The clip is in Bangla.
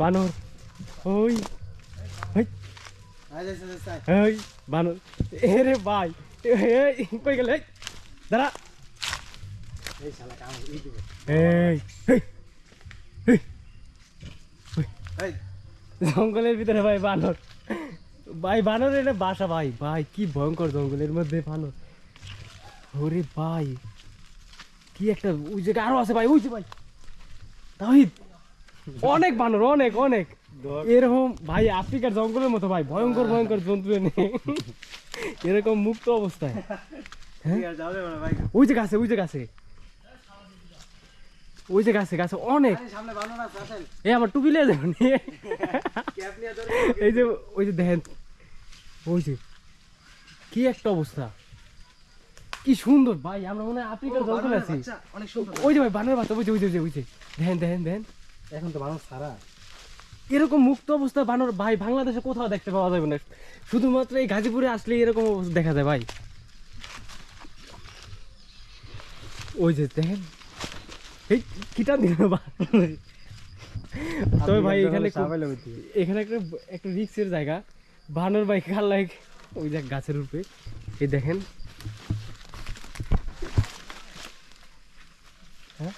বানর। ওই বানর। এ রে ভাই কই গেল? দাঁড়া। জঙ্গলের ভিতরে ভাই বানর। ভাই বানর এটা বাসা ভাই। ভাই কি ভয়ঙ্কর জঙ্গলের মধ্যে বানর। ওরে ভাই কি একটা ওই জায়গায় আরও আছে ভাই ওই যে ভাই। তাহিদ। অনেক বানর অনেক অনেক। এরকম ভাই আফ্রিকার জঙ্গলের মতো ভাই ভয়ঙ্কর ভয়ঙ্কর জন্তু এনে। এরকম মুক্ত অবস্থায়। ওই যে গাছে ওই যে গাছে। ওই যে গাছে গাছে অনেক। এই আমার টুপি লিয়ে যাবেন এই যে ওই যে দেখেন ওই যে কি একটা অবস্থা। কি সুন্দর ভাই আমরা মনে হয় আফ্রিকার জঙ্গলে আছি। ওই যে ভাই বানর বাচ্চা ওই যে ওই যে ওই যে, ওই যে দেখেন দেখেন দেখেন। এখন তো মানুষ সারা এরকম মুক্ত অবস্থা বানর ভাই বাংলাদেশে কোথাও দেখতে পাওয়া যাবে না। শুধুমাত্র এই গাজীপুরে আসলে এরকম অবস্থা দেখা যায় ভাই। ওই যে দেখেন। এই কিটা দিল তবে ভাই এখানে এখানে একটা একটা রিক্সের জায়গা। বানর ভাই কাল লাইক? ওই যে গাছের উপরে। এই দেখেন। হ্যাঁ?